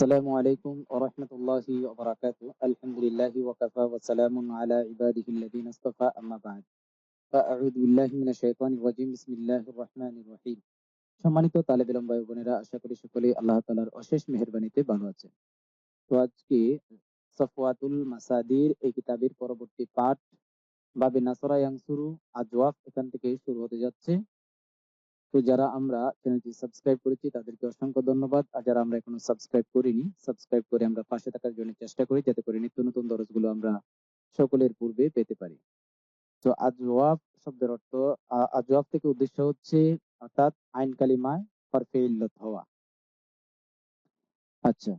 আসসালামু আলাইকুম ওয়া রাহমাতুল্লাহি ওয়া বারাকাতুহু। আলহামদুলিল্লাহি ওয়া সম্মানিত বোনেরা, আশা করি সকলে আল্লাহ অশেষ মেহেরবানিতে ভালো আছেন। তো আজকে সফওয়াতুল মাসাদির এই কিতাবের পরবর্তী পাঠ, বাবে নাসরা ইয়াংসুরু আজওয়াফ, এখান থেকে শুরু হতে যাচ্ছে। তো যারা আমরা চ্যানেলটি সাবস্ক্রাইব করেছি, তাদেরকে অসংখ্য ধন্যবাদ। আর যারা আমরা এখনও সাবস্ক্রাইব করিনি, সাবস্ক্রাইব করে আমরা পাশে থাকার জন্য চেষ্টা করি, যাতে করে নিত্য নতুন দরজগুলো আমরা সকলের পূর্বে পেতে পারি। তো আজওয়াব শব্দের অর্থ আজওয়াব থেকে উদ্দেশ্য হচ্ছে, অর্থাৎ আইন কালিমায় হরফে ইল্লত হওয়া আচ্ছা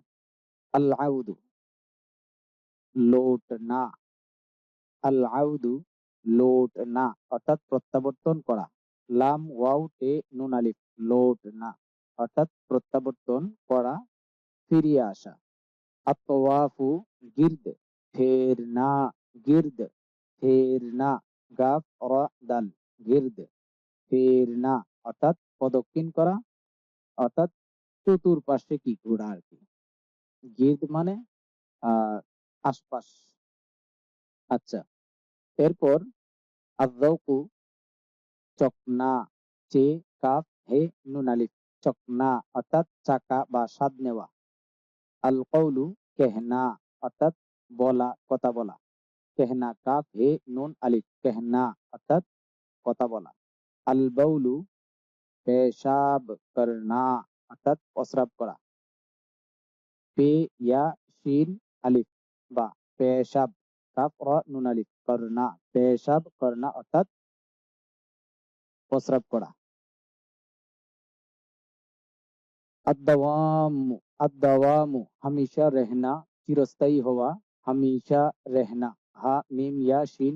আল আউদু লোট না। আল আউদু লোট না, অর্থাৎ প্রত্যাবর্তন করা। লাম ওয়াও টে নুন আলিফ লোট না। অর্থাৎ প্রত্যাবর্তন করা, ফিরিয়ে আসা। আতওয়াফু গির্দ ফেরনা গির্দ ফেরনা গাফ, র, দাল, গির্দ ফেরনা অর্থাৎ প্রদক্ষিণ করা, অর্থাৎ চতুর্পাশে কি ঘোরা আর কি। গির্দ মানে আশপাশ। আচ্ছা এরপর আযৌকু চকনা চে কাফ হে নুন আলিফ চকনা অর্থাৎ চাকা বা স্বাদ নেওয়া আল কৌলু কেহনা অর্থাৎ বলা কথা বলা কেহনা কাফ হে নুন আলিফ কেহনা অর্থাৎ কথা বলা আল বৌলু পেশাব করনা অর্থাৎ প্রস্রাব করা পে ইয়া শিন আলিফ বা পেশাব কাফ র নুন আলিফ করনা পেশাব করনা অর্থাৎ প্রস্রাব করা। আদাওয়ামু হামিশা রেহনা, চিরস্থায়ী হওয়া, হামিশা রেহনা, হা, মিম, ইয়া, শিন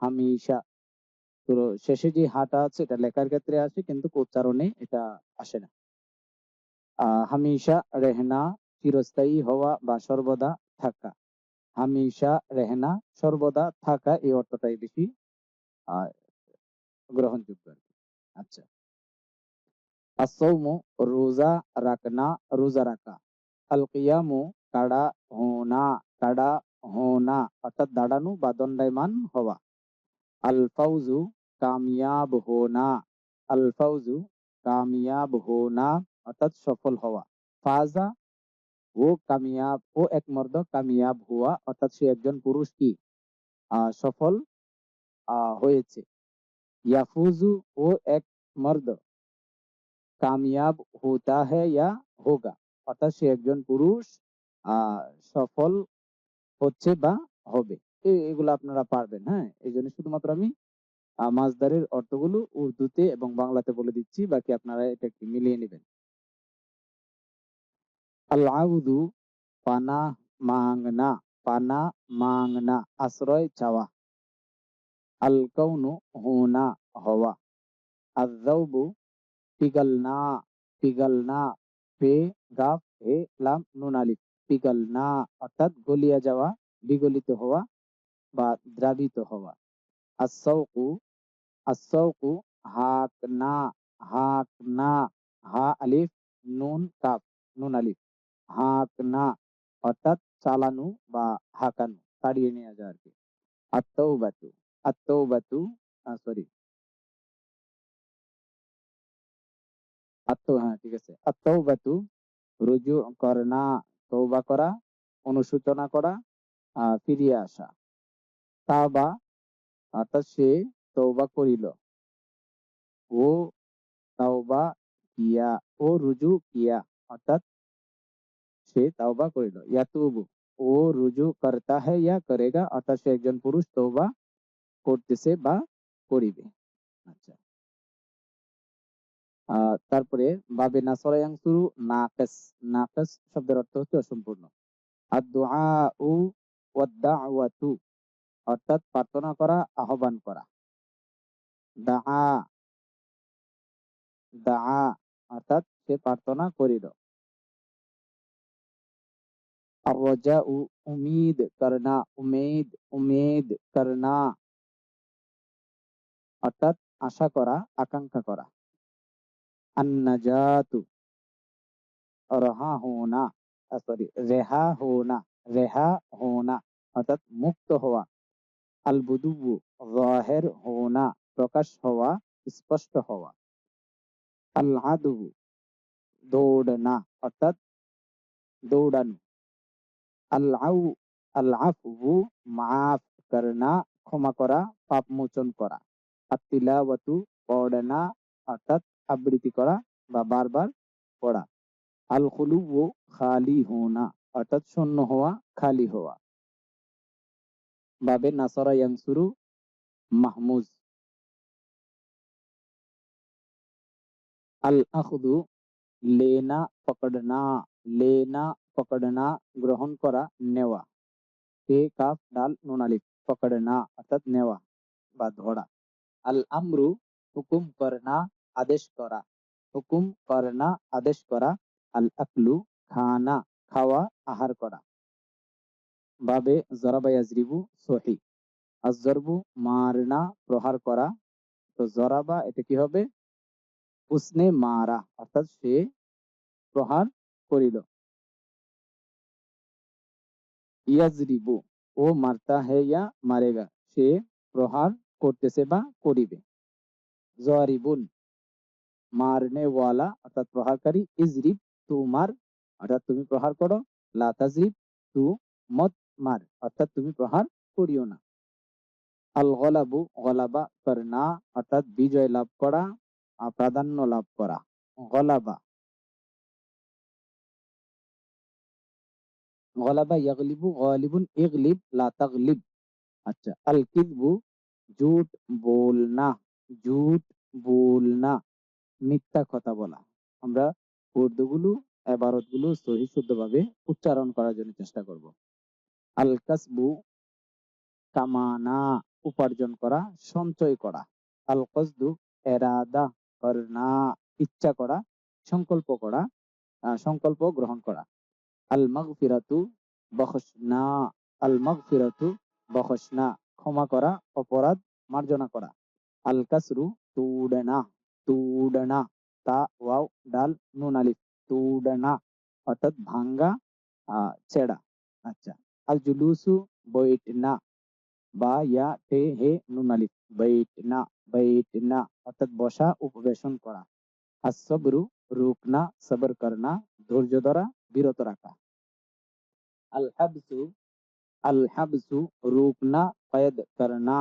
হামিশা। তো শেষে যে হাটা আছে, এটা লেখার ক্ষেত্রে কিন্তু উচ্চারণে এটা আসে না। হামিশা রেহনা, চিরস্থায়ী হওয়া বা সর্বদা থাকা। হামিশা রেহনা, সর্বদা থাকা, এই অর্থটাই বেশি গ্রহণযোগ্য আচ্ছা। আসৌমু রোজা রাখনা, রোজা রাখা। কাড়া হোনা কাড়া হোনা, অর্থাৎ দাঁড়ানো বা দণ্ডায়মান হওয়া। কামিয়াব হোনা কামিয়াব হোনা, অর্থাৎ সফল হওয়া। ফাজা ও কামিয়াব, ও এক মর্দ কামিয়াব হওয়া, অর্থাৎ সে একজন পুরুষ কি? সফল হয়েছে। ইয়াফুজু ও এক মর্দ কামিয়াব হোতা है या होगा অর্থাৎ সে একজন পুরুষ আহ সফল হচ্ছে বা হবে এ- এগুলো আপনারা পারবেন হ্যাঁ এই জন্য শুধুমাত্র আমি আহ, মাসদারের অর্থগুলো উর্দুতে এবং বাংলাতে বলে দিচ্ছি বাকি আপনারা এটা একটু মিলিয়ে নেবেন আল আউদু পানা মাংনা পানা মাংনা আশ্রয় চাওয়া আল কৌনু হোনা হওয়া আজাউবু পিগলনা পিগলনা পে গাফ হে লাম নুন আলিফ পিগলনা অর্থাৎ গলিয়া যাওয়া, বিগলিত হওয়া বা দ্রাবিত হওয়া। আসৌকু আসৌকু হাক না হাক না হা আলিফ, নুন, কাফ, নুন, আলিফ। হাক না অর্থাৎ চালানো বা হাঁকানো, তাড়িয়ে নেওয়া যায় আর কি আত্মবাতু আত্মবাতু সরি আত্ম হ্যাঁ ঠিক আছে আত্মবাতু রুজু করনা তৌবা করা অনুসূচনা করা ফিরিয়ে আসা তা বা অর্থাৎ সে তৌবা করিল ও তাওবা কিয়া ও রুজু কিয়া অর্থাৎ সে তাওবা করিল ইয়াতুবু ও রুজু করতা হ্যাঁ ইয়া করেগা অর্থাৎ সে একজন পুরুষ তৌবা করতেছে বা করিবে। আচ্ছা। তারপরে বাবে নাসরা ইয়াংসুরু নাকিস নাকিস শব্দের অর্থ হচ্ছে অসম্পূর্ণ। আর দোয়া উ ওয়াদ্দাওয়াতু, অর্থাৎ প্রার্থনা করা, আহ্বান করা। দাআ দাআ, অর্থাৎ সে প্রার্থনা করিল। আর রজাউ উমিদ, করনা, উমেদ উমেদ, করনা। অর্থাৎ আশা করা, আকাঙ্ক্ষা করা। আন্নাজাতু রহা হোনা সরি রেহা হোনা রেহা হোনা অর্থাৎ মুক্ত হওয়া। আল বুদুবু জাহের হোনা প্রকাশ হওয়া, স্পষ্ট হওয়া। আল আদু দৌড়না, অর্থাৎ দৌড়ানো। আল আউ আল আফু মাফ করনা, ক্ষমা করা, পাপ মোচন করা। আর তিলাওয়াতু পড়না অর্থাৎ আবৃত্তি করা বা বারবার পড়া। আল খুলু ও খালি হোনা অর্থাৎ শূন্য হওয়া, খালি হওয়া। বাবে নাসরা ইয়াংসুরু মাহমুজ। আল আখদু লেনা পকড়না লেনা পকড়না গ্রহণ করা, নেওয়া। তে কাফ, ডাল, নুন, আলিফ, পকড়না, অর্থাৎ নেওয়া বা ধরা। আল আমরু হুকুম করনা আদেশ করা। হুকুম করনা আদেশ করা। আল আকলু খানা, খাওয়া, আহার করা। বাবে জরাবা ইয়াজরিবু সহি। আজরবু মারনা, প্রহার করা। তো জরাবা, এটা কি হবে? উসনে মারা, অর্থাৎ সে প্রহার করিল। ইয়াজরিবু, ও মারতা হে, ইয়া মারেগা, সে প্রহার করতেছে বা করিবে। জরিবুন, মারনে ওয়ালা, অর্থাৎ প্রহারকারী, ইজরিব তু মার, অর্থাৎ তুমি প্রহার করো, লা তাজরিব তু মত মার, অর্থাৎ তুমি প্রহার করিও না। আল গলাবু, গলাবা করনা, অর্থাৎ বিজয় লাভ করা আর প্রাধান্য লাভ করা। গলাবা। গলাবা ইয়াগলিবু, গালিবুন ইগলিব, লা তাগলিব। আচ্ছা আল কিযবু ঝুট বলনা ঝুট বলনা মিথ্যা কথা বলা। আমরা উর্দুগুলো, এবারতগুলো সহি শুদ্ধভাবে উচ্চারণ করার জন্য চেষ্টা করব। আল কাসবু কামানা, উপার্জন করা, সঞ্চয় করা। আল কসদু এরাদা করনা, ইচ্ছা করা, সংকল্প করা সংকল্প গ্রহণ করা। আল মাগফিরাতু বখসনা আল মাগফিরাতু বখসনা ক্ষমা করা, অপরাধ মার্জনা করা। আল কাসরু তুডনা তুডনা, তা, ওয়াও, ডাল, নুন, আলিফ, তুডনা, অর্থাৎ ভাঙ্গা ছেঁড়া। আচ্ছা আল জুলুসু বৈটনা, বা, ইয়া, টে, হে, নুন, আলিফ, বৈটনা বৈটনা, অর্থাৎ বসা, উপবেশন করা। আসবরু রুকনা, সবর করনা ধৈর্য ধরা, বিরত রাখা। আল হাবসু আল হাবসু রুকনা কয়েদ করনা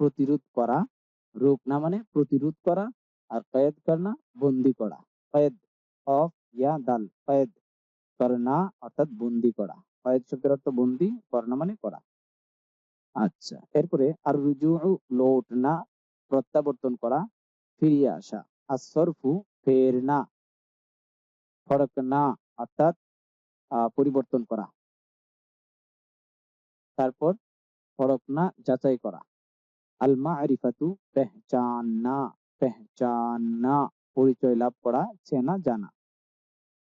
প্রতিরোধ করা। রুকনা মানে প্রতিরোধ করা আর কয়েদ করনা বন্দি করা। কয়েদ অফ ইয়া দাল। কয়েদ করনা অর্থাৎ বন্দি করা। কয়েদ শব্দের অর্থ বন্দি করনা মানে করা। আচ্ছা এরপরে আর রুজু লোটনা প্রত্যাবর্তন করা ফিরিয়ে আসা। আর সরফু ফেরনা ফরকনা অর্থাৎ আহ, পরিবর্তন করা। তারপর ফরকনা যাচাই করা। আল মারিফাতু পেহচানা পেহচানা পরিচয় লাভ করা, চেনা, জানা।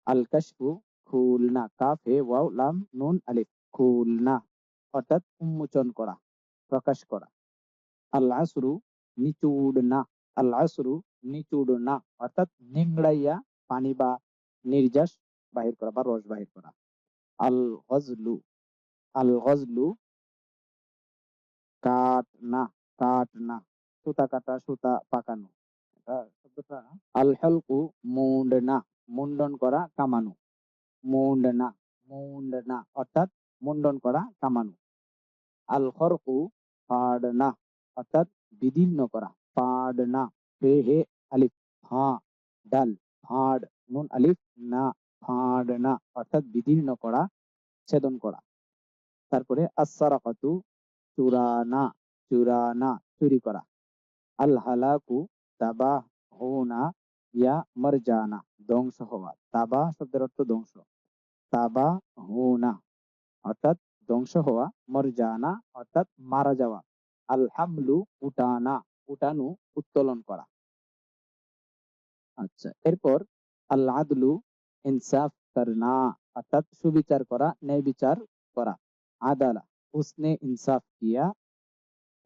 আল কাশফু খুলনা, কাফে, ওয়াও, লাম, নুন, আলিফ, খুলনা, অর্থাৎ উন্মোচন করা, প্রকাশ করা। আল আসরু নিচুড়না আল আসরু নিচুড়না, অর্থাৎ নিংড়াইয়া পানি বা নির্যাস বাহির করা বা রস বাহির করা। আল গজলু আল গজলু কাটনা কাটনা সুতা কাটা, সুতা পাকানো। শব্দটা আল হালকু মুন্ডনা মুন্ডন করা, কামানো। মুন্ডনা মুন্ডনা অর্থাৎ মুন্ডন করা, কামানো। আল খরকু পাডনা অর্থাৎ বিদীর্ণ করা। পাডনা হে হে, আলিফ হা ডাল। ফাড, নুন, আলিফ, না ফাডনা অর্থাৎ বিদীর্ণ করা, ছেদন করা। তারপরে আসারাকাতু চুরানা চুরানা চুরি করা। আল হালাকু তাবা হোনা ইয়া মারজানা, ধ্বংস হওয়া। তাবা শব্দের অর্থ ধ্বংস। তাবা হোনা অর্থাৎ ধ্বংস হওয়া। মরজানা, অর্থাৎ মারা যাওয়া। আল হামলু উঠানা, উঠানো, উত্তোলন করা। আচ্ছা এরপর আল আদলু ইনসাফ করনা, অর্থাৎ সুবিচার করা ন্যায় বিচার করা। আদালা উসনে ইনসাফ কিয়া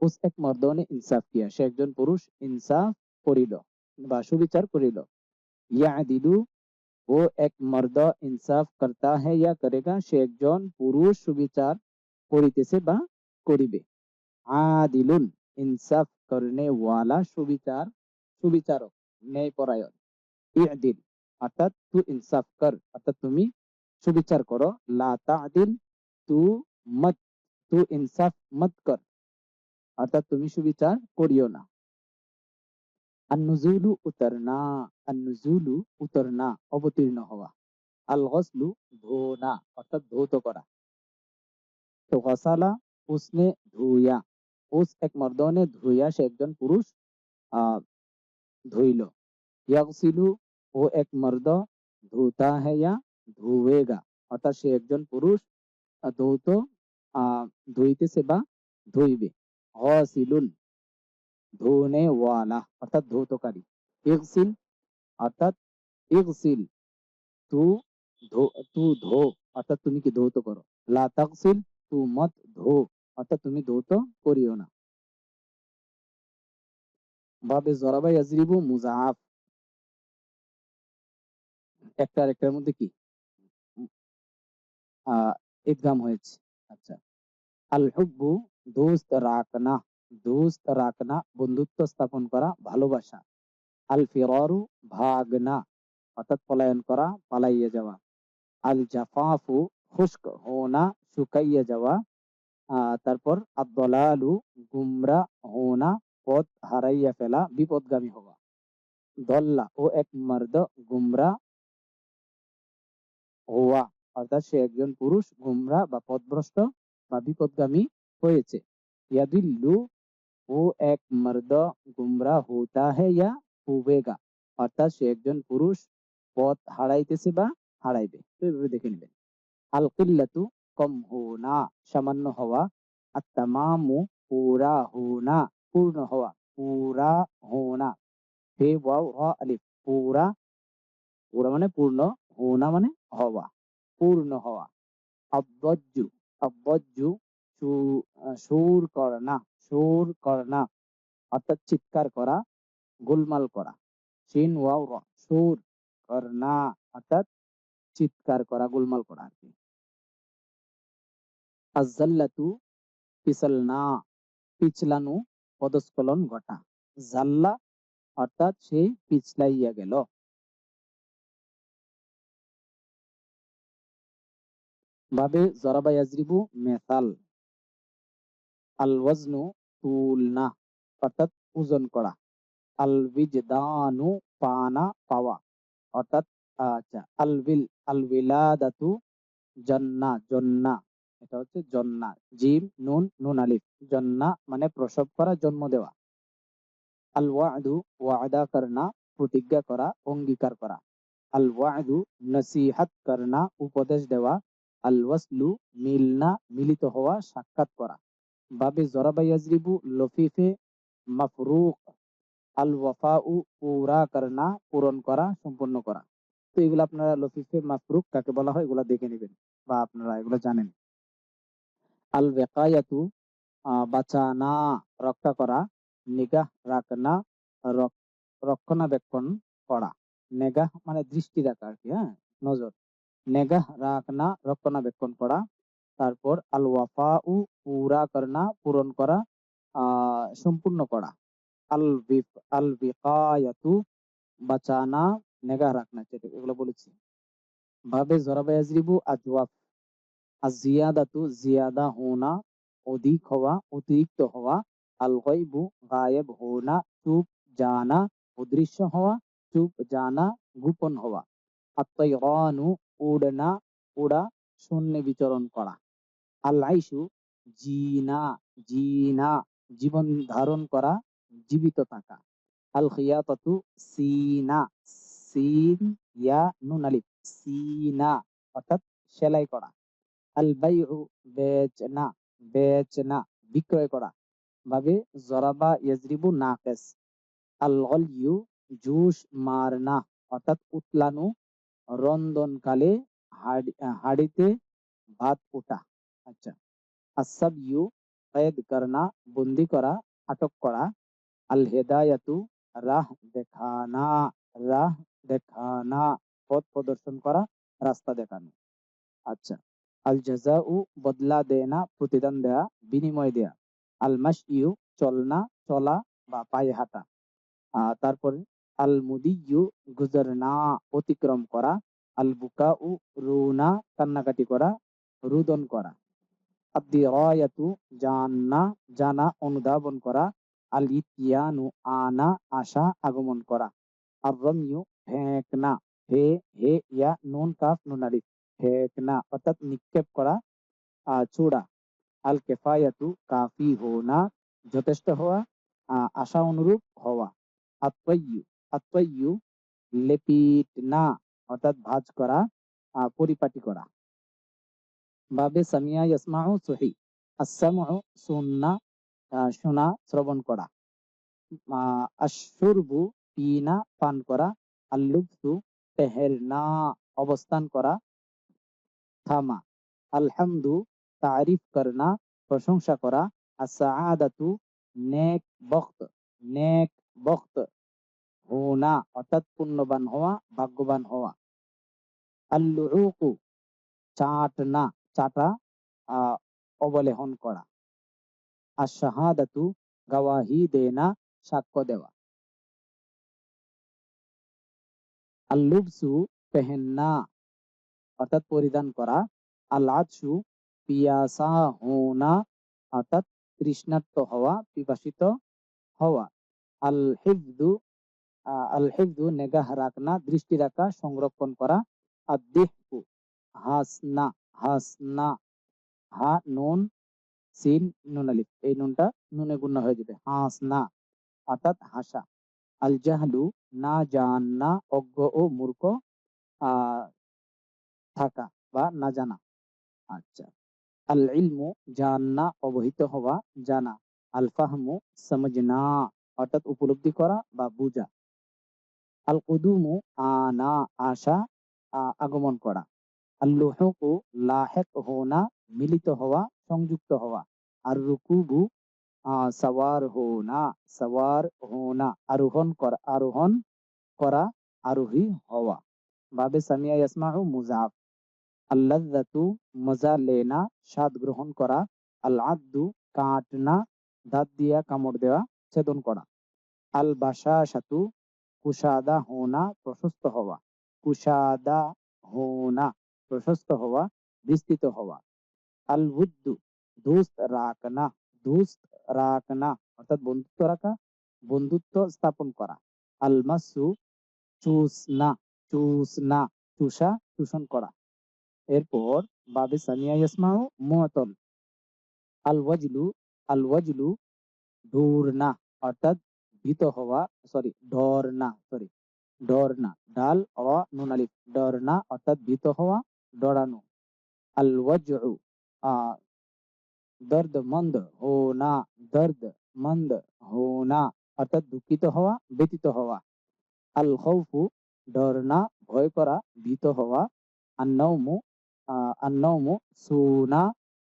উস এক মর্দনে ইনসাফ কিয়া সে একজন পুরুষ ইনসাফ করিল বা সুবিচার করিল ইয়াদিলু ও এক মর্দ ইনসাফ করতা है या करेगा সে একজন পুরুষ সুবিচার করিতেছে বা করিবে আদিলুন ইনসাফ করনে ওয়ালা সুবিচার সুবিচারক ন্যায় পরায়ণ ইদিল অর্থাৎ তু ইনসাফ কর অর্থাৎ তুমি সুবিচার করো লা তাদিল তু মত तू इंसाफ मत कर. अर्थात तुम्ही सुविचार करियो ना? अनुजुलु उतरना अनुजुलु उतरना, अवतीर्ण होवा. अल धोना, अर्थात धोत करा. तो गसाला उसने धोया. उस एक मर्दों ने धोया से एक जन पुरुष धोइलो यगसिलु, वो एक मर्द धोता है या धोएगा अर्थात से एक जन पुरुष धो तो ধুইতেছে বা ধুইবে। গসিলুন ধোনে ওয়ালা, অর্থাৎ ধৌতকারী। ইগসিল, অর্থাৎ ইগসিল, তু ধো তু ধো, অর্থাৎ তুমি কি ধৌত করো? লা তাগসিল, তু মত ধো, অর্থাৎ তুমি ধৌত করিও না। বাবে জরাবা ইয়াজরিবু মুজাআফ। একটা আর একটার মধ্যে কি? আহ ইদগাম হয়েছে। আচ্ছা। আল হুব্বু দোস্ত রাখনা দোস্ত রাখনা বন্ধুত্ব স্থাপন করা, ভালোবাসা। আল ফিরারু ভাগনা, অর্থাৎ পলায়ন করা, পালাইয়ে যাওয়া। আল জাফাফু খুশক হোনা শুকাইয়ে যাওয়া। তারপর আব্দলালু গুমরা হোনা পথ হারাইয়া ফেলা, বিপদগামী হওয়া। দল্লা ও এক মর্দ গুমরা হওয়া। অর্থাৎ সে একজন পুরুষ গুমরা বা পথভ্রষ্ট বা বিপদগামী হয়েছে। ইয়াদিল্লু ও এক মর্দ গুমরা হোতা হে ইয়া হুবেগা। অর্থাৎ সে একজন পুরুষ, পথ হারাইতেছে বা হারাইবে। তো এভাবে দেখে নেবেন। আল কিল্লাতু কম হোনা, সামান্য হওয়া। আর তামামু পুরা হোনা, পূর্ণ হওয়া। পুরা হোনা। হে ওয়াও, হ, আলিফ। পুরা পুরা মানে পূর্ণ, হোনা মানে হওয়া। পূর্ণ হওয়া। সু- আহ, সুর করনা সুর করনা অর্থাৎ চিৎকার করা গোলমাল করা। সিন ওয়াও র সুর করনা অর্থাৎ চিৎকার করা গোলমাল করা আর কি। আজাল্লাতু পিছলনা পিছলানো পদস্খলন ঘটা। জাল্লা অর্থাৎ সেই পিছলাইয়া গেল। ভাবে জরাবা ইয়াজরিবু মেসাল আল ওয়াজনু তুলনা অর্থাৎ ওজন করা আল বিজদানু পানা পাওয়া অর্থাৎ আচ্ছা আল বিল আল বিলাদাতু জন্না জন্না। এটা হচ্ছে জন্না, জিম, নুন নুন আলিফ। জন্না মানে প্রসব করা, জন্ম দেওয়া। আল ওয়াদু ওয়াদা করনা প্রতিজ্ঞা করা, অঙ্গীকার করা। আল ওয়াদু নসিহাত করনা উপদেশ দেওয়া। আল ওয়াসলু মিলনা মিলিত হওয়া সাক্ষাৎ করা। বাবে জরাবা ইয়াজরিবু লফিফে মাফরুক আল ওয়াফাউ পুরা করনা পূরণ করা সম্পূর্ণ করা। তো এগুলো আপনারা লফিফে মাফরুক কাকে বলা হয় এগুলো দেখে নেবেন বা আপনারা এগুলো জানেন। আল আহ, বাঁচানা রক্ষা করা নিগাহ রাখনা রক- রক্ষণাবেক্ষণ করা। নেগাহ মানে দৃষ্টি রাখা আর কি হ্যাঁ নজর। নেগাহ রাখনা রক্ষণাবেক্ষণ করা, তারপর আল ওয়াফা উ পুরা করনা পূরণ করা সম্পূর্ণ করা। আল আল বিকায়াতু বাঁচানা, নেগাহ রাখনা যেটা এগুলো বলেছি। ভাবে জরাবা ইয়াজরিবু আজওয়াফ। আজিয়াদাতু জিয়াদা হোনা, অধিক হওয়া, অতিরিক্ত হওয়া আল গায়বু গায়েব হোনা, চুপ জানা, অদৃশ্য হওয়া, চুপ জানা, গোপন হওয়া। আত্তাইরানু উড়না, উড়া, শূন্যে বিচরণ করা। আল আইসু জিনা জিনা, জীবন ধারণ করা, জীবিত থাকা। আল খিয়াতাতু সিনা, সিন, ইয়া, নুন, আলিফ, সিনা, অর্থাৎ সেলাই করা। আল বাইউ, বেচনা বেচনা, বিক্রয় করা। ভাবে জরাবা ইয়াজরিবু নাকেস আল গলইউ জুস মারনা, অর্থাৎ উতলানো রন্ধনকালে হাড়ি, হাড়িতে ভাত ওঠা। আচ্ছা। আসাব ইউ কয়েদ করনা, বন্দি করা, আটক করা। আল হেদায়াতু রাহ দেখানা রাহ দেখানা, পথ প্রদর্শন করা, রাস্তা দেখানো। আচ্ছা। আল জাজাউ বদলা দেনা, প্রতিদান দেয়া, বিনিময় দেয়া। আল মাসইউ চলনা, চলা বা পায়ে হাঁটা। তারপরে আল মুদিয়ু গুজরনা, অতিক্রম করা। আল বুকাউ রুনা, কান্নাকাটি করা। রুদন করা। আদিরায়াতু জান্না, জানা, অনুধাবন করা। আল ইতিয়ানু আনা, আশা, আগমন করা। আর রমিউ ফেকনা হে হে, ইয়া, নুন, কাফ, নুন, আলিফ, ফেকনা, অর্থাৎ নিক্ষেপ করা। চূড়া। আল কেফায়াতু কাফি হোনা যথেষ্ট হওয়া। আশা অনুরূপ হওয়া। আত্ময়ু আত্ময়ু লেপিট না, অর্থাৎ ভাজ করা পরিপাটি করা। বাবে সামিয়া ইয়াসমাউ সহি আসামু সুন্না শোনা, শ্রবণ করা। আশুরবু পিনা, পান করা। আল্লুবসু পেহেরনা, অবস্থান করা। থামা, আলহামদু, তারিফ করনা, প্রশংসা করা। আসাআদাতু নেক বক্ত নেক বখত। হোনা অর্থাৎ পুণ্যবান হওয়া ভাগ্যবান হওয়া। আল্লুকু চাটা আহ, অবলেহন করা। আর শাহাদাতু গাওয়াহি দেনা সাক্ষ্য দেওয়া। আল্লুবসু পেহেন্না অর্থাৎ পরিধান করা। আল পিয়াসা হোনা অর্থাৎ তৃষ্ণার্ত হওয়া পিপাসিত হওয়া। আল হিফদু আল নেগাহ রাখনা দৃষ্টি রাখা, সংরক্ষণ করা আর হাসনা হাসনা, হা, নুন, সিন, নুন আলিফ, এই নুনটা নুনে গুণ হয়ে যাবে, হাসনা, অর্থাৎ হাসা। আল জাহলু না জানা অজ্ঞ ও মূর্খ থাকা বা না জানা। আচ্ছা। আল ইলমু জানা অবহিত হওয়া, জানা। আল ফাহমু সমজনা অর্থাৎ উপলব্ধি করা বা বুঝা। আল কুদুমু আনা আশা আগমন করা। আল লুহুকু লাহেক হোনা, মিলিত হওয়া, সংযুক্ত হওয়া। আর রুকুবু সাওয়ার হোনা সাওয়ার হোনা, আরোহণ করা আরোহণ করা, আরোহী হওয়া। বাবে সামিয়া ইয়াসমাউ মুজাফ। আল্লাযাতু মজা লেনা স্বাদ গ্রহণ করা। আল কাটনা, দাঁত দিয়া কামড় দেওয়া, ছেদন করা। আল বাসাশাতু কুশাদা হোনা প্রশস্ত হওয়া। কুশাদা হোনা প্রশস্ত হওয়া, বিস্তৃত হওয়া। আল উদ্দু দুস্ত রাখনা দুস্ত রাখনা অর্থাৎ বন্ধুত্ব রাখা, বন্ধুত্ব স্থাপন করা। আল মাসু চুসনা চুসনা, চুষা, চূষণ করা। এরপর বাবে সামিয়া ইয়াসমাউ মুআতল আল ওয়াজলু আল ওয়াজলু ডুরনা অর্থাৎ ভীত হওয়া সরি ডর না সরি ডর না, ডাল অ নুন আলিফ, ডর না অর্থাৎ ভীত হওয়া, ডরানো। আল ওয়াজউ আহ দর্দ মন্দ হো না দর্দ মন্দ হো না অর্থাৎ দুঃখিত হওয়া, ব্যতীত হওয়া। আল খৌফু, ডর না, ভয় করা, ভীত হওয়া। আন্নৌমু আন্নৌমু সুনা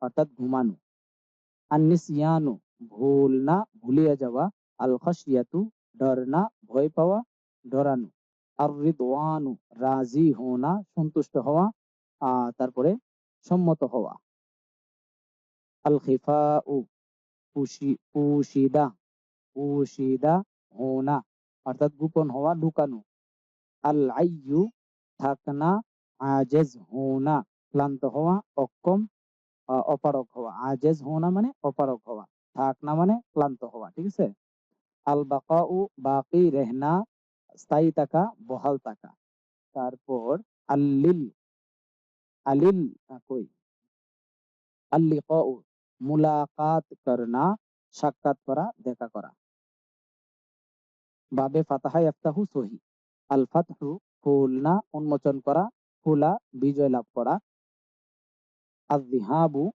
অর্থাৎ ঘুমানো। আন্নিসিয়ানু ভুল না, ভুলিয়া যাওয়া। আল খাসিয়াতু ডর না ভয় পাওয়া, ডরানো। আর রিদওয়ানু রাজি হোনা, সন্তুষ্ট হওয়া তারপরে সম্মত হওয়া। আল খিফাউ পুশি- পুশিদা পুশিদা হোনা, অর্থাৎ গোপন হওয়া, লুকানো। আল আইয়ু থাকনা, আজেজ হোনা, ক্লান্ত হওয়া, অক্ষম অপারক হওয়া। আজেজ হোনা মানে অপারক হওয়া, থাকনা মানে ক্লান্ত হওয়া, ঠিক আছে? আল বাকাউ বাকি রেহনা, স্থায়ী থাকা, বহাল থাকা। তারপর আল্লিল আলিল কই? আল্লিকাউ, মুলাকাত করনা, সাক্ষাৎ করা, দেখা করা। বাবে ফাতাহা ইফতাহু সহি। আল ফাতহু খুলনা, উন্মোচন করা, খোলা, বিজয় লাভ করা। জিহাবু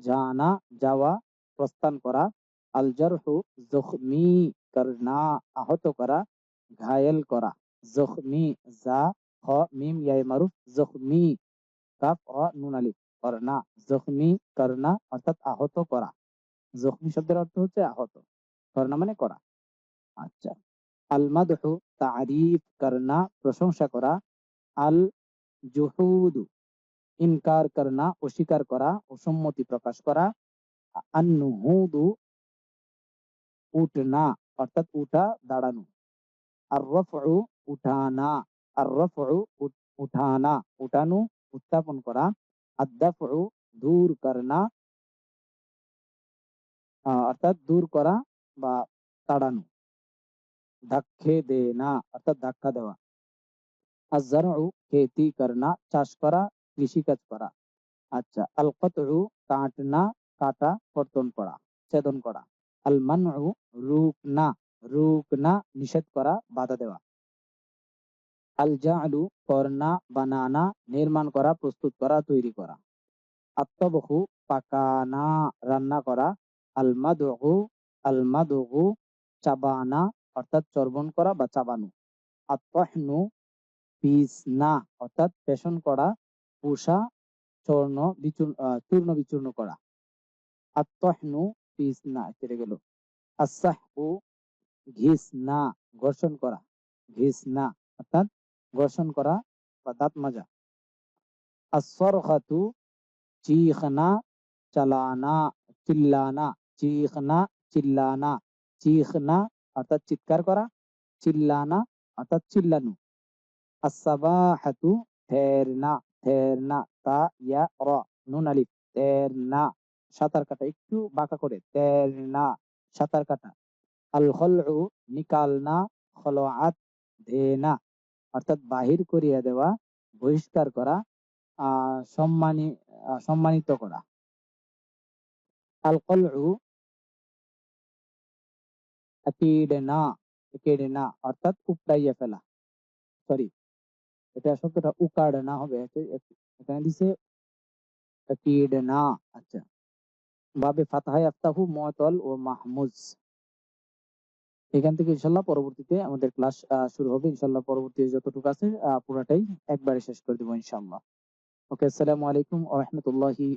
জানা, যাওয়া, প্রস্থান করা। আল জারহু জখমি করনা আহত করা, ঘায়েল করা। জখমি জা হ মিম, ইয়াই, মারুফ, জখমি কাফ, অ, নুন, আলিফ করনা জখমি করনা অর্থাৎ আহত করা। জখমি শব্দের অর্থ হচ্ছে আহত। করনা মানে করা। আচ্ছা। আল মাদহু তারিফ করনা প্রশংসা করা। আল জুহুদু ইনকার করনা অস্বীকার করা, অসম্মতি প্রকাশ করা। আন নুহুদু উঠনা অর্থাৎ উঠা দাঁড়ানো আর রফউ উঠানা আর রফউ উঠানা উঠানো উত্থাপন করা আদাফু দূর করনা অর্থাৎ দূর করা বা তাড়ানো ধাক্কে দেনা অর্থাৎ ধাক্কা দেওয়া আজারু খেতি করনা চাষ করা কৃষিকাজ করা আচ্ছা আল কাটনা কাটা কর্তন করা ছেদন করা আল মানউ রুকনা রুকনা নিষেধ করা বাধা দেওয়া। আল জালু করনা, বানানা নির্মাণ করা, প্রস্তুত করা, তৈরি করা। আত্মবহু পাকানা, রান্না করা। আল মাদহু আল মাদহু চাবানা, অর্থাৎ চর্বণ করা বা চাবানো। আত্মহনু পিসনা, অর্থাৎ পেশন করা, পুষা, চূর্ণ বিচূর্ণ চূর্ণ বিচূর্ণ করা। আত্মহনু পিসনা কেটে গেল। আসাহু ঘিসনা, ঘর্ষণ করা। ঘিসনা, অর্থাৎ ঘর্ষণ করা বা দাঁত মাজা। আসরখাতু চিখনা, চালানা, চিল্লানা, চিখনা চিল্লানা, চিখনা, অর্থাৎ চিৎকার করা, চিল্লানা, অর্থাৎ চিল্লানো। আসাবাহাতু থেরনা থেরনা তা ইয়া র নুন আলিফ তেরনা সাঁতার কাটা, একটু বাঁকা করে তের না, সাঁতার কাটা। আল খলউ নিকালনা খলোআত ধেনা অর্থাৎ বাহির করিয়া দেওয়া, বহিষ্কার করা সম্মানী সম্মানিত করা। আল কলউ আকিডনা আকিডনা অর্থাৎ উপড়াইয়া ফেলা। সরি, এটা শব্দটা উকাড়না হবে এতে- এতে- এখানে দিছে আকিডনা আচ্ছা। বাবে ফাতাহায় আফতাহু মতল ও মাহমুজ। এখান থেকে ইনশাল্লাহ পরবর্তীতে আমাদের ক্লাস শুরু হবে। ইনশাল্লাহ পরবর্তীতে যতটুকু আছে পুরাটাই একবারে শেষ করে দেবো ইনশাল্লাহ ওকে, আসসালামু আলাইকুম রাহমাতুল্লাহি